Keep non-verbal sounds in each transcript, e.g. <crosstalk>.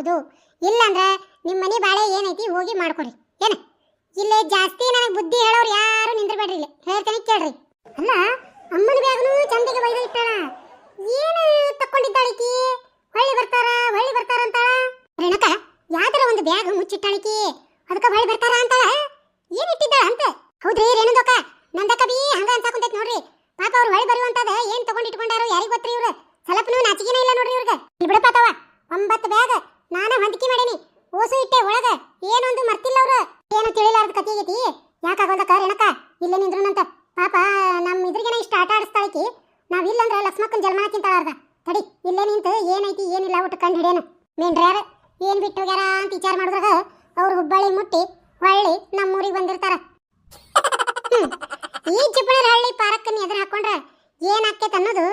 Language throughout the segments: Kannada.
ನಿಂದ್ರಬಹುದು ಇಲ್ಲಂದ್ರ ನಿಮ್ಮ ಮನೆ ಬಾಳೆ ಏನೈತಿ ಹೋಗಿ ಮಾಡ್ಕೊರಿ ಏನ? ಇಲ್ಲೇ ಜಾಸ್ತಿ ನನಗೆ ಬುದ್ಧಿ ಹೇಳೋರು ಯಾರು ನಿಂದ್ರಬೇಡ್ರಿ ಇಲ್ಲಿ. ಹೇಳ್ತೇನೆ ಕೇಳ್ರಿ. ಅಲ್ಲ, ಅಮ್ಮನ ಬ್ಯಾಗ್ನು ಚಂದಿಗೆ ಬೈದ ಇಟ್ಟಾಳ ಏನು ತಕ್ಕೊಂಡಿದ್ದಾಳಿಕಿ ಹೊಳ್ಳಿ ಬರ್ತಾರ ಹೊಳ್ಳಿ ಬರ್ತಾರ ಅಂತಾಳ ರೇಣಕ ಯಾವ್ದಾರ ಒಂದು ಬ್ಯಾಗ್ ಮುಚ್ಚಿಟ್ಟಾಳಿಕಿ ಅದಕ್ಕ ಹೊಳ್ಳಿ ಬರ್ತಾರ ಅಂತಾಳ ಏನ್ ಇಟ್ಟಿದ್ದಾಳ ಅಂತ ಹೌದ್ರಿ ರೇಣುದಕ್ಕ ನಂದಕ್ಕ ಬಿ ಹಂಗ ಅನ್ಸಾಕುಂತೈತ್ ನೋಡ್ರಿ ಪಾಪ ಅವ್ರು ಹೊಳ್ಳಿ ಬರುವಂತದ ಏನ್ ತಗೊಂಡ್ ಇಟ್ಕೊಂಡಾರೋ ಯಾರಿಗ್ ಗೊತ್ತ್ರಿ ಇವ್ರು ಸ್ವಲ್ಪನೂ ನಾಚಿಕೆನೇ ಇಲ್ಲ ನೋಡ್ರಿ ಇವ್ರಿಗೆ ಬಿಡಪಾತವ ಒಂಬತ್ತು ಬ್ಯಾಗ್ ನಾನ ಹೊಂದಿಕೆ ಮಾಡೀನಿ ಓಸು ಇಟ್ಟೆ ಒಳಗ ಏನೊಂದು ಮರ್ತಿಲ್ಲ ಅವ್ರು ಏನು ತಿಳಿಲಾರ್ದ ಕತಿ ಆಗೈತಿ ಯಾಕಾಗೋದಕ್ಕ ರೇಣಕ ಇಲ್ಲೇ ನಿಂದ್ರುನಂತ. ಪಾಪ ನಮ್ಮ ಇದ್ರಿಗೆನ ಇಷ್ಟ ಆಟ ಆಡಿಸ್ತಾಳಕಿ. ನಾವ್ ಇಲ್ಲಂದ್ರೆ ಲಕ್ಷ್ಮಕ್ಕನ ಜನ್ಮ ತಿಂತಾಳಾರ್ದ. ತಡಿ, ಇಲ್ಲೇ ನಿಂತು ಏನೈತಿ, ಏನಿಲ್ಲ ಒಟ್ಟು ಕಂಡು ಮೇನ್ ಮೇನ್ರ್ಯಾರ ಏನ್ ಬಿಟ್ಟು ಹೋಗ್ಯಾರ ಅಂತ ವಿಚಾರ ಮಾಡಿದ್ರಾಗ ಅವ್ರು ಹುಬ್ಬಳ್ಳಿ ಮುಟ್ಟಿ ಹೊಳ್ಳಿ ನಮ್ಮೂರಿಗೆ ಬಂದಿರ್ತಾರ. ಈ ಈ ಚಿಪ್ಪಣರಹಳ್ಳಿ ಪಾರಕ್ಕನ್ನ ಎದುರು ಹಾಕೊಂಡ್ರೆ ಏನಾಕೇತ್ ಅನ್ನೋದು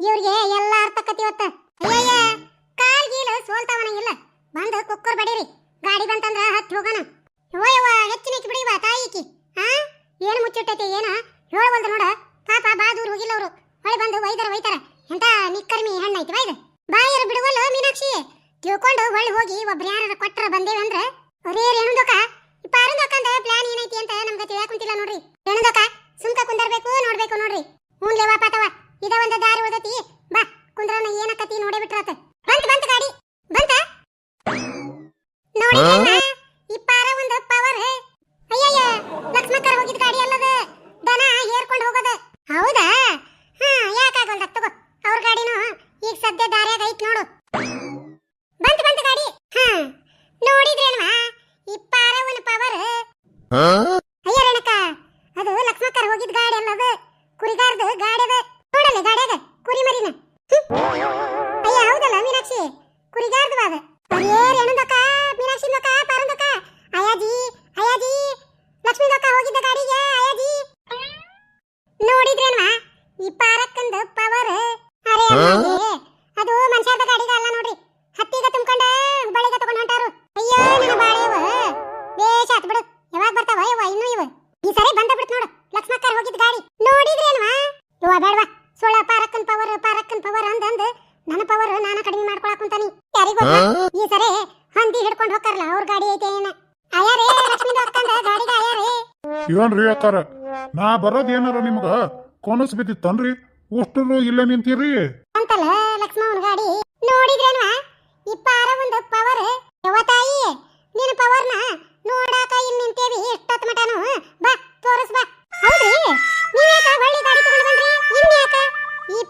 ಇವ್ರಿಗೆ ಎಲ್ಲ ಅರ್ಥಕತಿ ಇವತ್ತ. ಅಯ್ಯಯ್ಯ, ಕಾಲ್ ಗೀಲು ಸೋಲ್ತಾವನಂಗಿಲ್ಲ ಬಂದು ಕುಕ್ಕರ್ ಬಡೀರಿ ಗಾಡಿ ಬಂತಂದ್ರ ಹತ್ತಿ ಹೋಗೋಣ ಓಯವ್ವ ಹೆಚ್ಚಿನ ಇಕ್ಕಿ ಬಿಡಿವ ತಾಯಿಕಿ ಹಾ ಏನು ಮುಚ್ಚಿಟ್ಟೈತಿ ಏನ ಹೇಳವಲ್ದು ನೋಡ ಪಾಪ ಬಾ ದೂರ ಹೋಗಿಲ್ಲ ಅವರು ಹೊಳಿ ಬಂದು ಒಯ್ದಾರ ಒಯ್ತಾರ ಎಂತ ನಿಕ್ಕರ್ಮಿ ಹಣ್ಣೈತಿ ಬಾ ಇದು ಬಾಯರು ಬಿಡುವಲ್ಲ ಮೀನಾಕ್ಷಿ ತಿಳ್ಕೊಂಡು ಹೊಳ್ಳಿ ಹೋಗಿ ಒಬ್ರು ಯಾರ ಕೊಟ್ಟರ ಬಂದೇವೆ ಅಂದ್ರ ಅರೇ ರೇಣುದಕ ಈ ಪಾರಂದಕ್ಕಂದ ಪ್ಲಾನ್ ಏನೈತಿ ಅಂತ ನಮ್ಗೆ ತಿಳಿಯಾಕ ಕುಂತಿಲ್ಲ ನೋಡ್ರಿ ರೇಣುದಕ ಸುಮ್ಕ ಕುಂದರ್ಬೇಕು ನೋಡ್ಬೇಕು ನೋಡ್ರಿ ಹ್ಞೂನ್ಲೇ ವಾ ಪಾತವ ಒಂದ ದಾರಿ ಓದತಿ ಬಾ ಕುಂದ್ರನ ಏನಕತಿ ನೋಡೇ ಬಿಟ್ರಾತ. ಬಂತ ಬಂತ ಗಾಡಿ. ಬಂತ ನೋಡಿ ಅಣ್ಣ, ಈ ಪಾರ ಒಂದು ಪವರ್ ಅಯ್ಯಯ್ಯ ಲಕ್ಷ್ಮಕ್ಕರ್ ಹೋಗಿದ್ ಗಾಡಿ ಅಲ್ಲದ ದನ ಹೇರ್ಕೊಂಡು ಹೋಗೋದ ಹೌದಾ ಹಾ ಯಾಕಾಗಲ್ದ ತಗೋ ಅವ್ರ ಗಾಡಿನೂ ಈಗ ಸದ್ಯ ದಾರ್ಯಾಗ ಐತ್ ನೋಡು ಬಂತ ಬಂತ ಗಾಡಿ ಹಾ ನೋಡಿದ್ರೇನ್ವಾ ಈ ಪಾರವನ ಪವರ್ ಅಯ್ಯ ರೇಣಕ ಅದು ಲಕ್ಷ್ಮಕ್ಕರ್ ಹೋಗಿದ್ ಗಾಡಿ ಅಲ್ಲದ ಕುರಿಗಾರ್ದು ಗಾಡಿ ಅದ ನೋಡಲ್ಲ ಗಾಡ್ಯಾಗ ಕುರಿ ಮರಿನ ಹ್ಮ್. ಅಯ್ಯ ಹೌದಲ್ಲ ಮೀನಾಕ್ಷಿ ಕುರಿಗಾರ್ದು ಅದ ಅರೇ ರೇಣುದಕ್ಕ ಮೀನಾಕ್ಷಿ ದಕ್ಕ ಪಾರಂದಕ್ಕ ಅಯ್ಯಾಜಿ ಅಯ್ಯಾಜಿ ಲಕ್ಷ್ಮೀ ದಕ್ಕ ಹೋಗಿದ್ದ ಗಾಡಿಗೆ ಅಯ್ಯಾಜಿ ನೋಡಿದ್ರೇನ್ವಾ ಈ ಪಾರಕ್ಕಂದ ಪವರ್ ಅರೆ ಅಮ್ಮಾಜಿ, ಅದು ಮನುಷ್ಯದ ಗಾಡಿಗೆ ಅಲ್ಲ ನೋಡ್ರಿ ಹತ್ತಿಗ ತುಂಬ್ಕೊಂಡ ಬಳಿಗ ತಗೊಂಡ್ ಹೊಂಟಾರು ಅಯ್ಯೋ ನನ್ನ ಬಾಳೆವ ಬೇಷ ಆತ್ ಬಿಡು ಯಾವಾಗ ಬರ್ತಾವ ಯವ್ವ ಇನ್ನೂ ಇವ ಈ ಸರಿ ಬಂದ ಬಿಡ್ತು ನೋಡು ಲಕ್ಷ್ಮಕ್ಕರ್ ಹೋಗಿದ್ ಗಾಡಿ ನೋಡಿದ್ರೇನ್ವಾ ಇವ ಬೇಡವಾ ಸುಳ್ಳ ಪಾರಕ್ಕನ್ ಪವರ್ ಪಾರಕ್ಕನ್ ಪವರ್ ಅಂದ್ ಅಂದ್ ನನ್ನ ಪವರ್ ನಾನು ಕಡಿಮೆ ಮಾಡ್ಕೊಳಕ್ ಕುಂತಾನಿ ಯಾರಿಗ್ ಗೊತ್ತ ಈ ಸರಿ ಹಂದಿ ಹಿಡ್ಕೊಂಡು ಹೋಗ್ತಾರಲ್ಲ ಅವ್ರ ಗಾಡಿ ಐತೆ ಏನ ಅಯ್ಯಾರೇ ಲಕ್ಷ್ಮೀ ಅಕ್ಕಂದ ಗಾಡಿಗೆ ಅಯ್ಯಾರೇ ಏನ್ರಿ ಅಕ್ಕಾರ. ನಾ ಬರೋದ್ ಏನಾರ ನಿಮ್ಗ? ಕೊನಸ್ ಬಿದ್ದಿತ್ತನ್ರಿ? ಉಷ್ಟರು ಇಲ್ಲೇ ನಿಂತೀರಿ? ಅಂತಲ್ಲ ಲಕ್ಷ್ಮವನ್ ಗಾಡಿ. ನೋಡಿದ್ರೇನ್ವಾ ಈ ಪಾರ ಒಂದು ಪವರ್ ಯವ್ವ ತಾಯಿ, ನಿನ್ನ ಪವರ್ನ ನೋಡಾಕ ಬಾ ಬಾ. ಹೌದ್ರಿ? ಹೊಳ್ಳಿ ಗಾಡಿ ಈ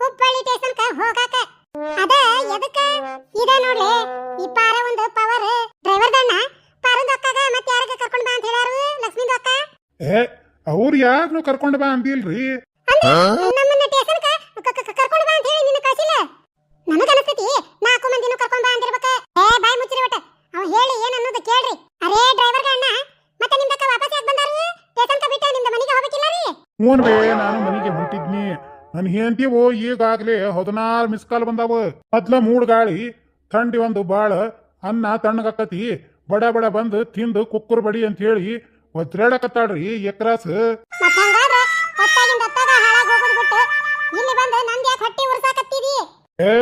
ಹುಬ್ಬಳ್ಳಿ ಹೋಗಾಕ. ಅದ ಎದಕ್ಕ? ಇದ ನೋಡ್ಲಿ, ಈ ಪಾರ ಒಂದು ಪವರ್ ಪಾರಂದ ಅಕ್ಕಗ ಮತ್ತೆ ಯಾರಿಗೆ ಕರ್ಕೊಂಡ್ ಬಾ ಅಂತ ಹೇಳಾರು ಲಕ್ಷ್ಮೀ ಅಕ್ಕ? ಏ ಅವ್ರು ಯಾರನ್ನು ಕರ್ಕೊಂಡ್ ಬಾ ಅಂದಿಲ್ರಿ. ನಮ್ಮನ್ನ ಕರ್ಕೊಂಡ್ ಬಾ ಅಂತ ಹೇಳಿ ನಿನ್ನ ಕಳಿಸಿಲ್ಲ? ನನಗ ಅನಸ್ತತಿ. ನಾಲ್ಕು ಮಂದಿನೂ ಕರ್ಕೊಂಡ್ ಬಾ ಅಂದಿರ್ಬೇಕ. ಏ ಬಾಯಿ ಮುಚ್ಚಿರಿ ಒಟ್ಟ. ಅವ ಹೇಳಿ ಏನ್ ಅನ್ನೋದು ಕೇಳ್ರಿ. ಅರೇ ಅಣ್ಣ. ಮತ್ತೆ ನಿಮ್ದಕ್ಕ ವಾಪಸ್ ಯಾಕೆ ಬಂದಾರು? ಸ್ಟೇಷನ್ಕ ಬಿಟ್ಟು ನಿಮ್ದ ಮನೆಗೆ ಹೋಗ್ಬೇಕಿಲ್ಲ ರೀ? ಹ್ಞೂನ್ ಬೇ ನಾನು ಮನೆಗೆ ಹೊಂಟಿದ್ನಿ. ನನ್ ಹೆಂಡತಿವು ಈಗಾಗ್ಲೇ ಹದಿನಾರು ಮಿಸ್ ಕಾಲ್ ಬಂದಾವ. ಮೊದ್ಲ ಮೂಡ್ ಗಾಳಿ ಥಂಡಿ ಒಂದು ಬಾಳ ಅನ್ನ ತಣ್ಣಗಾಕತಿ. ಬಡ ಬಡ ಬಂದು ತಿಂದು ಕುಕ್ಕುರ್ ಬಡಿ ಅಂತ ಹೇಳಿ ಒತ್ತಾಡ್ರಿ ಎಕ್ರಾಸ್. ಏ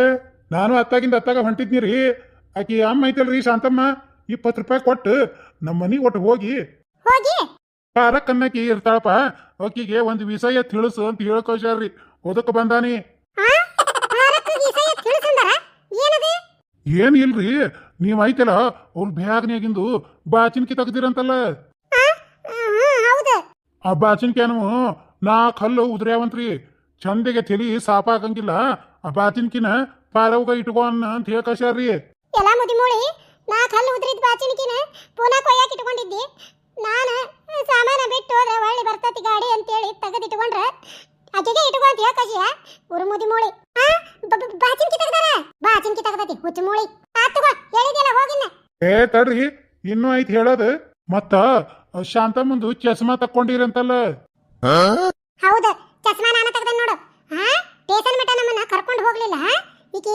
ನಾನು ಅತ್ತಾಗಿಂದ ಅತ್ತಾಗ ಹೊಂಟಿದ್ನಿರಿ. ಆಕಿ ಅಮ್ಮ ಐತಲ್ರಿ ಶಾಂತಮ್ಮ ಇಪ್ಪತ್ತು ರೂಪಾಯಿ ಕೊಟ್ಟು ನಮ್ಮ ಮನೆಗೆ ಒಟ್ಟು ಹೋಗಿ. ಕನ್ನಕಿ ಇರ್ತಾಳಪ್ಪ. ಆಕಿಗೆ ಒಂದು ವಿಷಯ ತಿಳಿಸು ಅಂತ ಹೇಳ್ಕೊಳ್ರಿ ಓದಕ್ಕೆ ಬಂದಾನಿ ಆ ಭಾರತ ವಿಷಯ ತಿಳಿಸಂದಾರ ಏನದು ಏನ್ ಇಲ್ರಿ? ನೀವ್ ಐತಲ್ಲ ಅವ್ರ ಬ್ಯಾಗ್ನ್ಯಾಗಿಂದು ಬಾಚಿನ್ಕಿ ತೆಗ್ದಿರಂತಲ್ಲ? ಆ? ಬಾಚಿನ್ಕ್ಯಾನು ನಾ ಕಲ್ಲು ಉದ್ರ್ಯಾವಂತ್ರಿ. ಚಂದಿಗೆ ತಲಿ ಸಾಪ ಆಗಂಗಿಲ್ಲ ಆ ಬಾಚಿನ್ಕಿನ ಪಾರವ್ಗ ಇಟ್ಕೊ ಅನ್ನ ಅಂತ ಹೇಳ್ಕಶ್ಯಾರ್ರಿ ಎಲ್ಲ ಮುದಿಮೂಳಿ ನಾ ಕಲ್ಲು ಉದ್ರಿದ ಬಾಚಿನ್ಕಿನ ಪುನಃ ಕೊಯ್ಯಾಕ ಇಟ್ಕೊಂಡಿದ್ದಿ. ನಾನು ಸಾಮಾನ ಬಿಟ್ಟು ಹೋದ್ರೆ ಒಳ್ಳೆ ಬರ್ತತಿ ಗಾಡಿ ಅಂತೇಳಿ ತೆಗೆದಿಟ್ಕೊಂಡ್ರ ಆಕೆಗೆ ಇಟ್ಕೊ ಅಂತ ಹೇಳ್ಕಸಿಯ ಉರು ಮುದಿಮೂಳಿ ಆ ಬ- ಬ- ಬಾಚಿನ್ಕಿ ತೆಗ್ದಾರ ಬಾಚಿನ್ಕಿ ತೆಗ್ದತಿ ಹುಚ್ಚು ಮೂಳಿ ಆತ್ ತಗೋ ಹೇಳಿದ್ಯಲ್ಲ ಹೋಗಿನ್ನ. ಏ ತಡ್ರಿ ಇನ್ನೂ ಐತ್ ಹೇಳೋದು. ಮತ್ತ ಶಾಂತಮ್ಮಂದು ಚಸ್ಮಾ ತಕ್ಕೊಂಡಿರಂತಲ್ಲ. ಹೌದು ಚಸ್ಮಾ ನಾನು ತೆಗ್ದೆ ನೋಡು. ಹಾ ಸ್ಟೇಷನ್ ಮಟ್ಟ ನಮ್ಮನ್ನ ಕರ್ಕೊಂಡು ಹೋಗ್ಲಿಲ್ಲ ಈಕಿ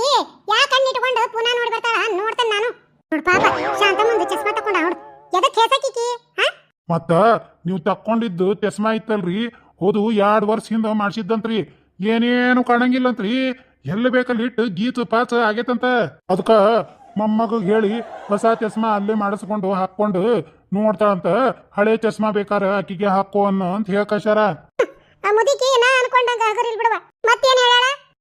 ಯಾ ಕಣ್ಣು ಇಟ್ಕೊಂಡು ಪುನಃ ನೋಡಿ ಬರ್ತಾಳ ನೋಡ್ತೇನೆ ನಾನು. ನೋಡು ಪಾಪ ಶಾಂತಮ್ಮಂದು ಚಸ್ಮಾ ತಕೊಂಡ ಅವಳು ಎದಕ್ಕೆ ಹೇಸಕ್ಕಿಕಿ ಹಾ? ಮತ್ತ ನೀವು ತಕ್ಕೊಂಡಿದ್ದು ಚಸ್ಮಾ ಇತ್ತಲ್ರಿ ಹೌದು ಎರಡ್ ವರ್ಷ ಹಿಂದ ಮಾಡ್ಸಿದ್ದಂತ್ರಿ. ಏನೇನು ಕಾಣಂಗಿಲ್ಲಂತ್ರಿ. ಎಲ್ಲಿ ಬೇಕಲ್ಲಿ ಇಟ್ಟು ಗೀತು ಪಾಚ ಆಗೈತಂತ? ಅದಕ್ಕ ಮೊಮ್ಮಗ ಹೇಳಿ ಹೊಸ ಚಸ್ಮಾ ಅಲ್ಲಿ ಮಾಡಿಸ್ಕೊಂಡು ಹಾಕೊಂಡು ನೋಡ್ತಾಳಂತ ಹಳೆ ಚಸ್ಮಾ ಬೇಕಾರ ಆಕಿಗೆ ಹಾಕೋ ಅನ್ನೋ ಅಂತ ಹೇಳ್ಕಶಾರ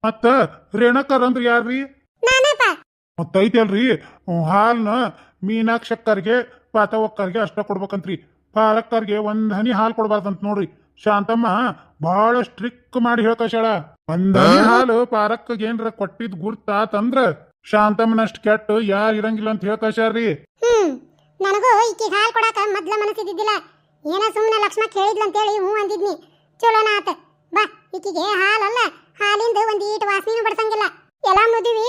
ಮತ್ತ ರೇಣಕರ್ ಅಂದ್ರ ಯಾರ್ರಿ? ಮತ್ತೈತಲ್ರಿ ಮತ್ತ ಐತಲ್ರಿ ಹಾಲ್ನ ಮೀನಾಕ್ಷಕ್ಕರ್ಗೆ ಪಾತವಕ್ಕರ್ಗೆ ಅಷ್ಟ ಕೊಡ್ಬೇಕಂತ್ರಿ. ಪಾಲಕ್ಕರ್ಗೆ ಒಂದ್ ಹನಿ ಹಾಲು ಕೊಡ್ಬಾರ್ದಂತ ನೋಡ್ರಿ. ಶಾಂತಮ್ಮ ಬಹಳ ಸ್ಟ್ರಿಕ್ ಮಾಡಿ ಹೇಳ್ಕಶಾಳ ಒಂದ್ ಹಾಲು ಪಾರಕ್ಕಗೆ ಏನ್ರ ಕೊಟ್ಟಿದ್ ಗುರ್ತಾತಂದ್ರ ಶಾಂತಮ್ಮನಷ್ಟ್ ಕೆಟ್ಟು ಯಾರು ಇರಂಗಿಲ್ಲ ಅಂತ ಹೇಳ್ಕಶಾರ್ರಿ ಹ್ಮ್ ನನಗೂ ಈಕಿಗೆ ಹಾಲು ಕೊಡಾಕ ಮೊದ್ಲ ಮನಸ್ಸಿದ್ದಿದ್ದಿಲ್ಲ. ಏನ ಸುಮ್ಮನೆ ಲಕ್ಷ್ಮ ಕೇಳಿದ್ಲಂತೇಳಿ ಹ್ಞೂ ಅಂದಿದ್ನಿ. ಚಲೋನ ಆತ. ಬಾ ಈಕಿಗೆ ಹಾಲಲ್ಲ ಹಾಲಿಂದ ಒಂದ್ ಈಟ್ ವಾಸನೆನೂ ಬಡ್ಸಂಗಿಲ್ಲ. ಎಲ್ಲ ಮುದಿವಿ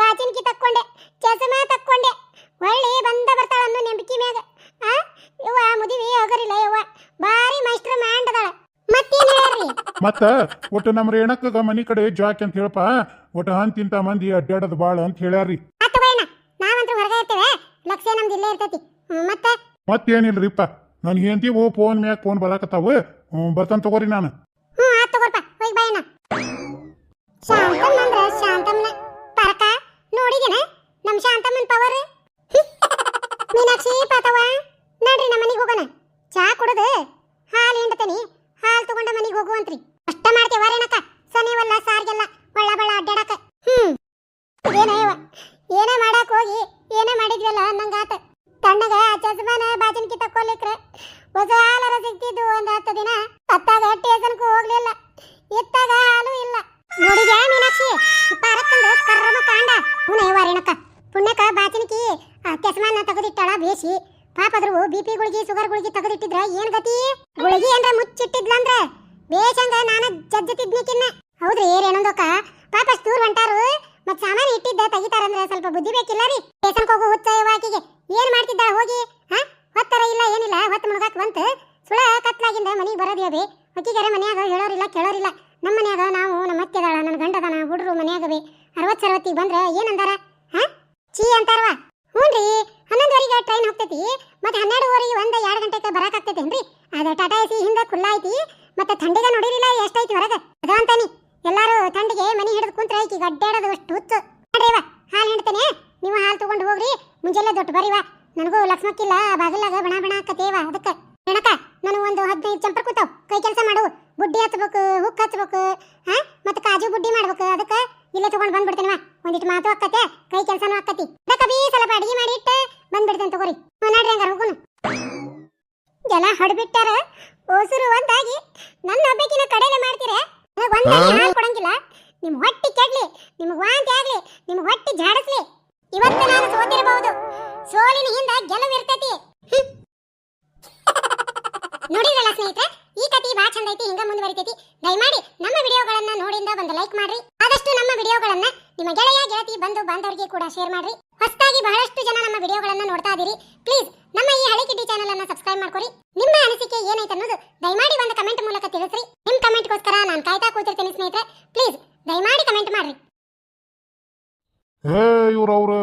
ಬಾಚಿನ್ಕಿ ತಕ್ಕೊಂಡೆ ಚಸಮಾ ತಕ್ಕೊಂಡೆ. ಒಳ್ಳೆ ಬಂದ ಬರ್ತಾಳ ಅನ್ನೋ ನಂಬಿಕೆ ಮ್ಯಾಗ. ಆ ಯವ್ವ ಮುದಿವಿ ಹೋಗರಿಲ್ಲ ಯವ್ವ. ಬಾರಿ ಮೈಸ್ಟ್ರ ಮಾಡ್ದಳ. ಮತ್ತೇನ್ ಹೇಳ್ರಿ ಮತ್ತ ಒಟ್ಟು ನಮ್ಮ ರೇಣಕ್ಕಗ ಮನಿ ಕಡೆ ಜಾಕ್ ಅಂತ ಹೇಳಪ್ಪ. ಒಟ್ಟು ಹಂತಿಂತ ಮಂದಿ ಅಡ್ಡಾಡದ್ ಬಾಳ ಅಂತ ಹೇಳ್ಯಾರ್ರಿ. ಆತ ಬೈನ ನಾವಂತೂ ಹೊರಗೆ ಇರ್ತೇವೆ. ಲಕ್ಷ್ಯ ನಮ್ದು ಇಲ್ಲೇ ಇರ್ತೈತಿ. ಹ್ಮ್, ಮತ್ತೆ? ಮತ್ತೇನಿಲ್ರಿಪ್ಪ ನನ್ ಹೆಂಡತಿ ಓ ಫೋನ್ ಮ್ಯಾಗ ಫೋನ್ ಬರಾಕತ್ತಾವ. ಬರ್ತಾನ ತಗೋರಿ ನಾನು. ಹ್ಞೂ ಆತ್ ತಗೋರ್ಪ ಹೋಗಿ ಬಾಯಣ್ಣ ಶಾಂತಮ್ಮ ಅಂದ್ರ ಶಾಂತಮ್ಮನ ಪರಕ. ನೋಡಿದೇನ? ನಮ್ ಶಾಂತಮ್ಮನ್ ಪವರ್ ಮೀನಾಕ್ಷಿ ಪಾತವ. ನಡ್ರಿ ನಮ್ಮ ಮನೆಗೆ ಹೋಗೋಣ. ಚಾ ಕುಡದು. ಹಾಲು ಹಿಂಡತೇನಿ. ಹಾಲು ತಗೊಂಡ ಮನೆಗೆ ಹೋಗುವಂತ್ರಿ ಅಷ್ಟ ಮಾಡ್ತೇವ ರೇಣಕ ಸನಿವಲ್ಲ ಸಾರ್ಗೆಲ್ಲ ಒಳ್ಳ ಬಳ್ಳ ಅಡ್ಡಾಡಕ ಹ್ಮ್ ಏನೋ ಯವ್ವ ಏನ ಮಾಡಕ್ ಹೋಗಿ ಏನ ಮಾಡಿದ್ವಲ್ಲ ಅನ್ನಂಗಾತ ತಣ್ಣಗ ಚಸ್ಮಾನ ಬಾಜನ್ಕಿ ತಕ್ಕೊಲಿಕ್ರೆ ಹೊಸ ಹಾಲರ ಸಿಕ್ತಿದ್ದು ಒಂದ್ ಹತ್ತು ದಿನ ಅತ್ತಾಗ ಟೇಷನ್ಗೂ ಹೋಗ್ಲಿಲ್ಲ ಎತ್ತಾಗ ಹಾಲು ಇಲ್ಲ ನೋಡಿದ್ಯಾ ಮೀನಾಕ್ಷಿ ಪಾರಕ್ಕಂದು ಕರ್ರಮ ಕಾಂಡ ಹುನೇ ವಾರೇಣಕ್ಕ ಪುಣ್ಯಕ ಬಾಚನಿಕಿ ಆ ಚಸ್ಮಾನ ತೆಗೆದಿಟ್ಟಾಳ ಬೇಸಿ ಪಾಪದ್ರು ಬಿ ಪಿ ಗುಳಿಗೆ ಶುಗರ್ ಗುಳಿಗೆ ತೆಗೆದಿಟ್ಟಿದ್ರ ಏನ್ ಗತಿ ಗುಳಿಗೆ ಏನ್ರ ಮುಚ್ಚಿಟ್ಟಿದ್ಲಂದ್ರ ಬೇಷಂಗ ನಾನ ಜಜ್ಜತಿದ್ನಿಕಿನ್ನ ಹೌದ್ರಿ ರೇಣೊಂದಕ್ಕ ಪಾಪ ದೂರ ಹೊಂಟಾರು. ಮತ್ ಸಾಮಾನು ಇಟ್ಟಿದ್ದ ತೆಗಿತಾರಂದ್ರೆ ಸ್ವಲ್ಪ ಬುದ್ಧಿ ಬೇಕಿಲ್ಲ ರೀ. ಸ್ಟೇಷನ್ಗೆ ಹೋಗು, ಹುಚ್ಚ ಆಕಿಗೆ. ಏನ್ ಮಾಡ್ತಿದ್ದ ಹೋಗಿ? ಹಾ? ಹೊತ್ತರ ಇಲ್ಲ, ಏನಿಲ್ಲ. ಹೊತ್ತ ಮುಳುಗಾಕ್ ಬಂತು. ಸುಳ ಕತ್ಲಾಗಿಂದ ಮನಿಗೆ ಬರೋದ್ಯಾವೆ ಅಕ್ಕಿಗಾರ ಮನ್ಯಾಗ ಹೇಳೋರಿಲ್ಲ, ಕೇಳೋರಿಲ್ಲ. ನಮ್ಮ ಮನ್ಯಾಗ ನಾವು ನಮ್ಮ ಅತ್ತೆದಾಳ ನನ್ನ ಗಂಡದನ ಹುಡ್ರು ಮನ್ಯಾಗವೆ. ಅರವತ್ ಸರ್ವತ್ತಿಗೆ ಬಂದ್ರೆ ಏನಂದಾರ ಹಾ? ಚೀ ಅಂತಾರವ ರೀ ಹನ್ನೊಂದುವರೆಗೆ ಟ್ರೈನ್ ಹೋಗ್ತೈತಿ. ಮತ್ತೆ ಹನ್ನೆರಡುವರೆಗೆ ಒಂದ್ ಗಂಟೆಗೆ ಬರಾಕಾಗ್ತೈತೇನ್ರಿ ಅದ ಟಾಟಾ ಎಸಿ ಹಿಂದ ಖುಲ್ಲಾ ಐತಿ ಮತ್ತೆ ಥಂಡಿಗೆ ನೋಡಿರಿಲ್ಲ ಎಷ್ಟೈತಿ ಹೊರಗ ಅದ ಅಂತಾನಿ ಎಲ್ಲಾರು ಥಂಡಿಗೆ ಮನಿ ಹಿಡಿದು ಕುಂತ್ರ ಈಕಿಗೆ ಅಡ್ಡಾಡೋದು ಅಷ್ಟು ಹುಚ್ಚು ನೋಡ್ರಿವ ಹಾಲು ಹಿಂಡ್ತೇನೆ ನೀವು ಹಾಲು ತಗೊಂಡು ಹೋಗ್ರಿ ಮುಂಜಾನೆ ದೊಡ್ಡ ಬರೀವ ನನಗೂ ಲಕ್ಷ್ಮಕ್ಕಿಲ್ಲ ಬಾಗಿಲಾಗ ಬಣ ಬಣ ಆಕತೇವ ಅದಕ್ಕೆ ಹೇಳಕ ನಾನು ಒಂದು ಹದಿನೈದು ಚಂಪರ್ ಕೂತಾವ್ ಕೈ ಕೆಲಸ ಮಾಡು ಬುಡ್ಡಿ ಹಚ್ಬೇಕು ಹುಕ್ ಹಚ್ಬೇಕು ಹಾ ಮತ್ತೆ ಕಾಜು ಬುಡ್ಡಿ ಮಾಡ್ಬೇಕು ಅದಕ್ಕೆ ಇಲ್ಲೇ ತಗೊಂಡ್ ಬಂದ್ಬಿಡ್ತೇನೆ ಒಂದಿಟ್ಟು ಮಾತು ಆಕತೆ ಕೈ ಕೆಲಸನೂ ಅದಕ್ಕೆ ಬೀ ಸ್ವಲ್ಪ ಅಡಿಗೆ ಮಾಡಿ ಇಟ್ಟು ಬಂದ್ಬಿಡ್ತೇನೆ ತಗೋರಿ. ನೋಡ್ರಿ ಹಂಗಾರ ಹೋಗುನು. ಎಲ್ಲ ಹೊಡ್ಬಿಟ್ಟಾರ. ಓಸುರು ಒಂದಾಗಿ ನನ್ನ ಒಬ್ಬಕಿನ ಕಡೆಲೆ ಮಾಡ್ತೀರ? ಒಂದಾಗಿ ಹಾಲು ಕೊಡಂಗಿಲ್ಲ. ನಿಮ್ ಹೊಟ್ಟಿ ಕೆಡ್ಲಿ ನಿಮ್ಗೆ ವಾಂತಿ ಆಗ್ಲಿ ನಿಮ್ಗೆ ಹೊಟ್ಟಿ ಜಾಡಿಸ್ಲಿ. ಇವತ್ತು ನಾನು ಸೋತಿರಬಹುದು. ಸೋಲಿನ ಹಿಂದ ಗೆಲುವು <laughs> ನೋಡಿರಲ್ಲ ಸ್ನೇಹಿತರೆ ಈ ಕತಿ ಬಹಳ ಚಂದ ಐತಿ ಹಿಂಗ ಮುಂದುವರಿತೈತಿ ದಯಮಾಡಿ ನಮ್ಮ ವಿಡಿಯೋಗಳನ್ನ ನೋಡಿಂದ ಒಂದು ಲೈಕ್ ಮಾಡ್ರಿ ಆದಷ್ಟು ನಮ್ಮ ವಿಡಿಯೋಗಳನ್ನ ನಿಮ್ಮ ಗೆಳೆಯ ಗೆಳತಿ ಬಂಧು ಬಾಂಧವರಿಗೆ ಕೂಡ ಶೇರ್ ಮಾಡ್ರಿ ಹೊಸದಾಗಿ ಬಹಳಷ್ಟು ಜನ ನಮ್ಮ ವಿಡಿಯೋಗಳನ್ನ ನೋಡ್ತಾ ಇದೀರಿ ಪ್ಲೀಸ್ ನಮ್ಮ ಈ ಹಳಿ ಕಿಡ್ಡಿ ಚಾನಲ್ ಅನ್ನ ಸಬ್ಸ್ಕ್ರೈಬ್ ಮಾಡ್ಕೊರಿ ನಿಮ್ಮ ಅನಿಸಿಕೆ ಏನೈತೆ ಅನ್ನೋದು ದಯಮಾಡಿ ಒಂದು ಕಮೆಂಟ್ ಮೂಲಕ ತಿಳಿಸ್ರಿ ನಿಮ್ ಕಮೆಂಟ್ಗೋಸ್ಕರ ನಾನು ಕಾಯ್ತಾ ಕೂತಿರ್ತೀನಿ ಸ್ನೇಹಿತರೆ ಪ್ಲೀಸ್ ದಯಮಾಡಿ ಕಮೆಂಟ್ ಮಾಡ್ರಿ ಏ ಇವ್ರು ಅವ್ರು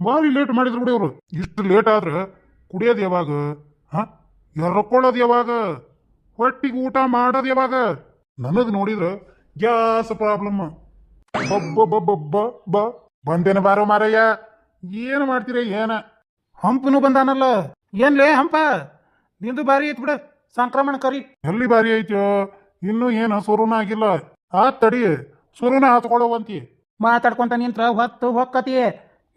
ಭಾರಿ ಲೇಟ್ ಮಾಡಿದ್ರು ಬಿಡಿ ಅವರು ಇಷ್ಟು ಲೇಟ್ ಆದ್ರೆ ಕುಡಿಯೋದು ಯಾವಾಗ? ಹಾ? ಎರ್ಕೊಳ್ಳೋದು ಯಾವಾಗ? ಹೊಟ್ಟಿಗೆ ಊಟ ಮಾಡೋದು ಯಾವಾಗ? ನನಗೆ ನೋಡಿದ್ರೆ ಗ್ಯಾಸ್ ಪ್ರಾಬ್ಲಮ್ ಬಬ್ಬ ಬಂದೇನ ಬಾರೋ ಮಾರಯ್ಯ. ಏನು ಮಾಡ್ತೀರ, ಏನ? ಹಂಪನು ಬಂದಾನಲ್ಲ. ಏನ್ಲೇ ಹಂಪ? ನಿಂದು ಬಾರಿ ಐತ್ ಬಿಡ. ಸಂಕ್ರಮಣ ಕರಿ. ಎಲ್ಲಿ ಬಾರಿ ಐತ್ಯೋ? ಇನ್ನೂ ಏನು ಸುರುನ ಆಗಿಲ್ಲ. ಆ ತಡಿ. ಸುರುನ ಹತ್ಕೊಳ್ಳೋವಂತಿ ಮಾತಾಡ್ಕೊಂತ ನಿಂತ್ರ ಹೊತ್ತು ಹೊಕ್ಕತಿ.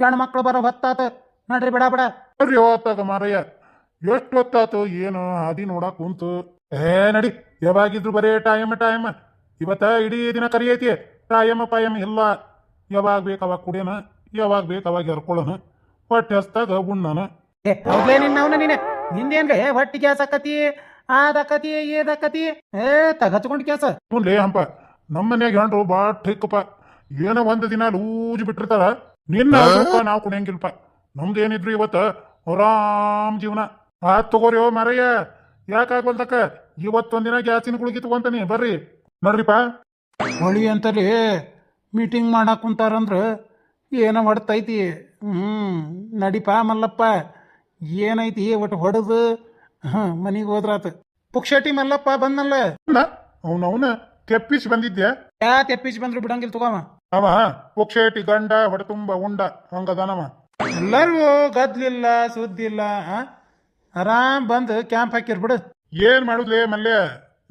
ಹೆಣ್ಣು ಮಕ್ಕಳು ಬರೋ ಹೊತ್ತಾತ. ನಡ್ರಿ ಬಿಡ ಬಿಡ. ಬರ್ರಿ ಹೋಗ್ತದ ಮಾರಯ್ಯ. ಎಷ್ಟು ಹೊತ್ತಾತು ಏನು ಹಾದಿ ನೋಡಾ ಕುಂತು. ಏ ನಡಿ. ಯಾವಾಗಿದ್ರು ಬರೇ ಟೈಮ್ ಟೈಮ್ ಇವತ್ತ ಇಡೀ ದಿನ ಕರಿಯೈತಿ. ಟೈಮ್ ಪಾಯಮ್ ಇಲ್ಲ. ಯಾವಾಗ ಬೇಕು ಅವಾಗ ಕುಡಿಯೋಣ. ಯಾವಾಗ ಬೇಕು ಅವಾಗ ಎರ್ಕೊಳ್ಳೋಣ. ಹೊಟ್ಟೆ ಹಸ್ತಾಗ ಉಣ್ಣನ ಏ ಹೌದ್ಲೇ ನಿನ್ನ ಅವನ ನೀನೆ. ನಿಂದೇನ್ಲೇ? ಹೊಟ್ಟಿ ಗ್ಯಾಸ್ ಆಕತಿ. ಆದಕತಿ ಏದಕತಿ ಏ ತಗಚ್ಕೊಂಡ್ ಕ್ಯಾಸ ಲೇ ಹಂಪ. ನಮ್ಮ ಮನ್ಯಾಗ ಹೆಂಡ್ರು ಭಾಳ ಠಿಕ್ಕಪ್ಪ ಏನೋ ಒಂದು ದಿನ ಲೂಜ್ ಬಿಟ್ಟಿರ್ತಾರ. ನಿನ್ನ ನಾವು ಕುಣಿಯಂಗಿಲ್ಪ. ನಮ್ದು ಏನಿದ್ರು ಇವತ್ತ ಆರಾಮ್ ಜೀವನ. ಆತ್ ತಗೋರಿ ಓ ಮರಯ್ಯ ಯಾಕಾಗ್ವಲ್ದಕ್ಕ ಇವತ್ತೊಂದಿನ ಗ್ಯಾಸಿನ ಗುಳಿಗೆ ತಗೊಂತಾನೆ. ಬರ್ರಿ. ನೋಡ್ರಿಪ್ಪ ಹೊಳಿ ಅಂತಲೇ ಮೀಟಿಂಗ್ ಮಾಡಕ್ ಕುಂತಾರಂದ್ರ ಏನೋ ಹೊಡ್ತೈತಿ. ಹ್ಮ್ ನಡಿಪ ಮಲ್ಲಪ್ಪ. ಏನೈತಿ ಒಟ್ಟು ಹೊಡೆದು? ಹಾಂ ಮನಿಗೆ ಹೋದ್ರಾತ. ಪುಕ್ಷಟಿ ಮಲ್ಲಪ್ಪ ಬಂದಲ್ಲ ಅವನವನ ತೆಪ್ಪಿಸಿ ಬಂದಿದ್ಯಾ? ಯಾ ತೆಪ್ಪಿಸಿ ಬಂದ್ರು ಬಿಡಂಗಿಲ್ಲ ತಗೋವ ಅವ ಪುಕ್ಷೇಟಿ ಗಂಡ ಹೊಡೆತುಂಬ ಉಂಡ ಹಂಗದಾನವ. ಎಲ್ಲರೂ ಗದ್ಲಿಲ್ಲ ಸುದ್ದಿಲ್ಲ? ಆರಾಮ್ ಬಂದು ಕ್ಯಾಂಪ್ ಹಾಕಿರ್ ಬಿಡು. ಏನ್ ಮಾಡುದ್ಲೇ ಮಲ್ಯ?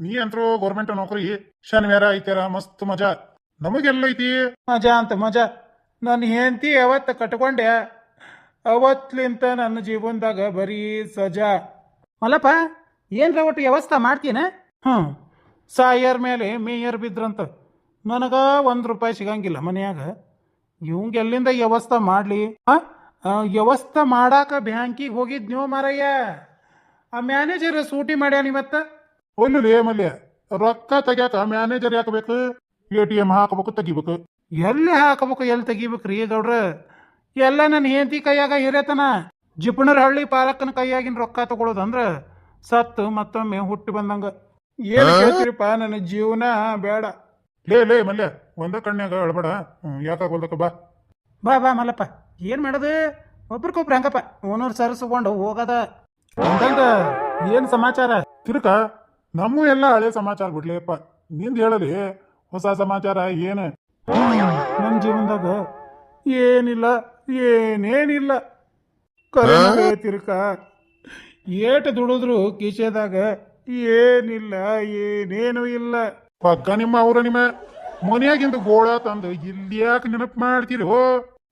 ನೀ ಅಂತರೂ ಗೌರ್ಮೆಂಟ್ ನೌಕರಿ ಶನಿವಾರ ಐತಾರ ಮಸ್ತ್ ಮಜಾ. ನಮಗೆಲ್ಲ ಐತಿ ಮಜಾ ಅಂತ ಮಜಾ. ನನ್ನ ಹೆಂಡತಿ ಯಾವತ್ತ ಕಟ್ಕೊಂಡೆ ಅವತ್ಲಿಂತ ನನ್ನ ಜೀವನದಾಗ ಬರೀ ಸಜಾ. ಮಲ್ಲಪ್ಪ ಏನ್ರ ಒಟ್ಟು ವ್ಯವಸ್ಥೆ ಮಾಡ್ತೀನ? ಹ್ಞೂ ಸಾಯರ್ ಮೇಲೆ ಮೇಯರ್ ಬಿದ್ರಂತ. ನನಗ ಒಂದು ರೂಪಾಯಿ ಸಿಗಂಗಿಲ್ಲ ಮನೆಯಾಗ. ಇವಂಗೆ ಎಲ್ಲಿಂದ ವ್ಯವಸ್ಥೆ ಮಾಡಲಿ? ವ್ಯವಸ್ಥೆ ಮಾಡಾಕ ಬ್ಯಾಂಕಿಗೆ ಹೋಗಿದ್ನೋ ಮಾರಯ್ಯ. ಆ ಮ್ಯಾನೇಜರ್ ಸೂಟಿ ಮಾಡ್ಯಾನ ಇವತ್ತ? ಒಲ್ಲೇ ಮಲ್ಯ ರೊಕ್ಕ ತೆಗ್ಯಾಕ ಮ್ಯಾನೇಜರ್ ಯಾಕೆ ಬೇಕು? ಎ ಟಿ ಎಂ ಹಾಕಬೇಕು ತೆಗಿಬೇಕು. ಎಲ್ಲಿ ಹಾಕಬೇಕು ಎಲ್ಲಿ ತೆಗಿಬೇಕ್ರಿ ಗೌಡ್ರ? ಎಲ್ಲ ನನ್ನ ಹೆಂಡತಿ ಕೈಯಾಗ ಹಿರೇತನ. ಜಿಪುಣರ ಹಳ್ಳಿ ಪಾಲಕನ ಕೈಯಾಗಿನ ರೊಕ್ಕ ತಗೊಳ್ಳೋದಂದ್ರ ಸತ್ತು ಮತ್ತೊಮ್ಮೆ ಹುಟ್ಟಿ ಬಂದಂಗ. ಏನು ಹೇಳ್ತೀರಿಪ್ಪ ನನ್ನ ಜೀವನ ಬೇಡ. ಲೇ ಲೇ ಮಲ್ಯ ಒಂದ ಅಳಬಡ. ಅಳ್ಬೇಡ ಯಾಕಾಗೋಲ್ದಕ್ಕ ಬಾ. ಬಾ ಬಾ ಮಲ್ಲಪ್ಪ. ಏನು ಮಾಡೋದು? ಒಬ್ರಿಗೊಬ್ರು ಹಂಗಪ್ಪ? ಓನರ್ ಸರಿಸ್ಕೊಂಡು ಹೋಗದ. ಅಂತಂದ ಏನು ಸಮಾಚಾರ? ತಿರುಕ ನಮ್ಮ ಎಲ್ಲ ಹಳೆ ಸಮಾಚಾರ ಬಿಡ್ಲಿಯಪ್ಪ ನಿಂದ ಹೇಳಲಿ ಹೊಸ ಸಮಾಚಾರ ಏನು? ನನ್ನ ಜೀವನದಾಗ ಏನಿಲ್ಲ ಏನೇನಿಲ್ಲ. ಕರೆ ತಿರುಕ ಏಟು ದುಡಿದ್ರು ಕಿಶೆದಾಗ ಏನಿಲ್ಲ ಏನೇನು ಇಲ್ಲ. ಪಕ್ಕ ನಿಮ್ಮ ಅವ್ರ ನಿಮ್ಮ ಮನ್ಯಾಗಿಂದ ಗೋಳ ತಂದು ಇಲ್ಲಿ ಯಾಕೆ ನೆನಪು ಮಾಡ್ತೀರಿ ಹೋ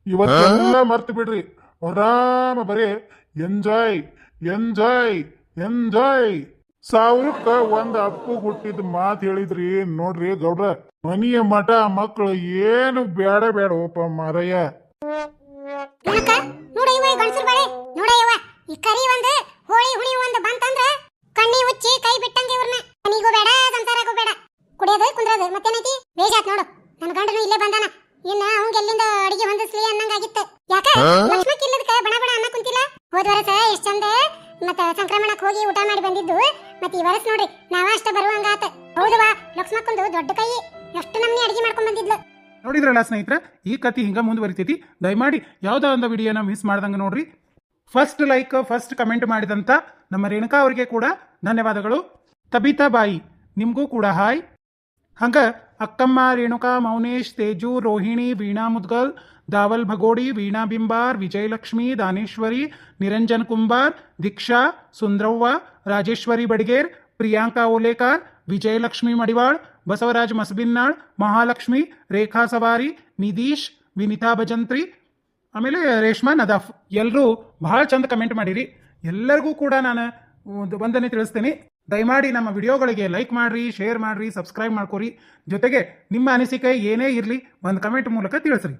ಇವತ್ತೆಲ್ಲ ಮರ್ತು ಬಿಡ್ರಿ ಆರಾಮ ಬರೀ ಎಂಜಾಯ್ ಎಂಜಾಯ್ ಎಂಜಾಯ್ ಸಾವಿರಕ್ಕ ಒಂದ್ ಅಪ್ಪು ಹುಟ್ಟಿದ ಮಾತು ಹೇಳಿದ್ರಿ ನೋಡ್ರಿ ಗೌಡ್ರ ಮನಿಯ ಮಠ ಮಕ್ಕಳು ಏನು ಬೇಡ ಬೇಡ ಓಪ ಮಾರಯ್ಯ ಏನಕ್ಕ ನೋಡ ಇವ ಗಣಸರ್ ಬಾಳೆ ನೋಡ ಇವ ಈ ಕರಿ ಒಂದು ಹೋಳಿ ಹುಳಿ ಒಂದು ಬಂತಂದ್ರ ಕಣ್ಣಿ ಉಚ್ಚಿ ಕೈ ಬಿಟ್ಟಂಗ ಇವ್ರನ್ನ ಮನಿಗೂ ಬೇಡ ಸಂಸಾರಕ್ಕೂ ಬೇಡ ಕುಡಿಯೋದು ಕುಂದ್ರೋದು ಮತ್ತೇನೈತಿ ಬೇಜಾತ್ ನೋಡು. ನನ್ನ ಗಂಡನು ಇಲ್ಲೇ ಬಂದಾನ. ಇನ್ನ ಅವಂಗ ಎಲ್ಲಿಂದ ಅಡಿಗೆ ಹೊಂದಿಸ್ಲಿ ಅನ್ನಂಗಾಗಿತ್ತು. ಯಾಕ? ಲಕ್ಷ್ಮಕ್ ಇಲ್ಲದಕ್ಕ ಬಣ ಬಣ ಅನ್ನ ಕುಂತಿಲ್ಲ? ಹೋದ ವರ್ಷ ಎಷ್ಟ್ ಚಂದ. ಮತ್ತ ಸಂಕ್ರಮಣಕ್ ಹೋಗಿ ಊಟ ಮಾಡಿ ಬಂದಿದ್ದು. ಮತ್ತೆ ಈ ವರ್ಷ ನೋಡ್ರಿ ನಾವ ಅಷ್ಟ ಬರುವಂಗಾತ ಹೌದವಾ ಲಕ್ಷ್ಮಕ್ಕೊಂದು ದೊಡ್ಡ ಕೈ. ಎಷ್ಟು ನಮ್ನಿ ಅಡಿಗೆ ಮಾಡ್ಕೊಂಡ್ ಬಂದಿದ್ಲು. ನೋಡಿದ್ರಲ್ಲ ಸ್ನೇಹಿತರ? ಈ ಕಥೆ ಹಿಂಗ ಮುಂದುವರಿತೈತಿ. ದಯಮಾಡಿ ಯಾವ್ದೋ ಒಂದು ವಿಡಿಯೋನ ಮಿಸ್ ಮಾಡ್ದಂಗ ನೋಡ್ರಿ. ಫಸ್ಟ್ ಲೈಕ್ ಫಸ್ಟ್ ಕಮೆಂಟ್ ಮಾಡಿದಂತ ನಮ್ಮ ರೇಣುಕಾ ಅವರಿಗೆ ಕೂಡ ಧನ್ಯವಾದಗಳು. ತಬಿತಾ ಬಾಯಿ ನಿಮಗೂ ಕೂಡ ಹಾಯ್. ಹಂಗ ಅಕ್ಕಮ್ಮ, ರೇಣುಕಾ, ಮೌನೇಶ್, ತೇಜು, ರೋಹಿಣಿ, ವೀಣಾ ಮುದ್ಗಲ್, ದಾವಲ್ ಭಗೋಡಿ, ವೀಣಾ ಬಿಂಬಾರ್, ವಿಜಯಲಕ್ಷ್ಮಿ, ದಾನೇಶ್ವರಿ, ನಿರಂಜನ್ ಕುಂಬಾರ್, ದೀಕ್ಷಾ, ಸುಂದ್ರವ್ವ, ರಾಜೇಶ್ವರಿ ಬಡಿಗೇರ್, ಪ್ರಿಯಾಂಕಾ ಓಲೇಕಾರ್, ವಿಜಯಲಕ್ಷ್ಮಿ ಮಡಿವಾಳ್, ಬಸವರಾಜ್ ಮಸಬಿನ್ನಾಳ್, ಮಹಾಲಕ್ಷ್ಮಿ, ರೇಖಾ ಸವಾರಿ ನಿಧೀಶ್ ವಿನಿತಾ ಭಜಂತ್ರಿ. ಆಮೇಲೆ ರೇಷ್ಮಾ, ನದಾಫ್. ಎಲ್ಲರೂ ಬಹಳ ಚಂದ ಕಮೆಂಟ್ ಮಾಡಿರಿ. ಎಲ್ಲರಿಗೂ ಕೂಡ ನಾನು ಒಂದು ವಂದನೆ ತಿಳಿಸ್ತೇನೆ. ದಯಮಾಡಿ ನಮ್ಮ ವಿಡಿಯೋಗಳಿಗೆ ಲೈಕ್ ಮಾಡ್ರಿ, ಶೇರ್ ಮಾಡ್ರಿ ಸಬ್ಸ್ಕ್ರೈಬ್ ಮಾಡ್ಕೊರಿ. ಜೊತೆಗೆ ನಿಮ್ಮ ಅನಿಸಿಕೆ ಏನೇ ಇರಲಿ, ಒಂದು ಕಮೆಂಟ್ ಮೂಲಕ ತಿಳಿಸ್ರಿ.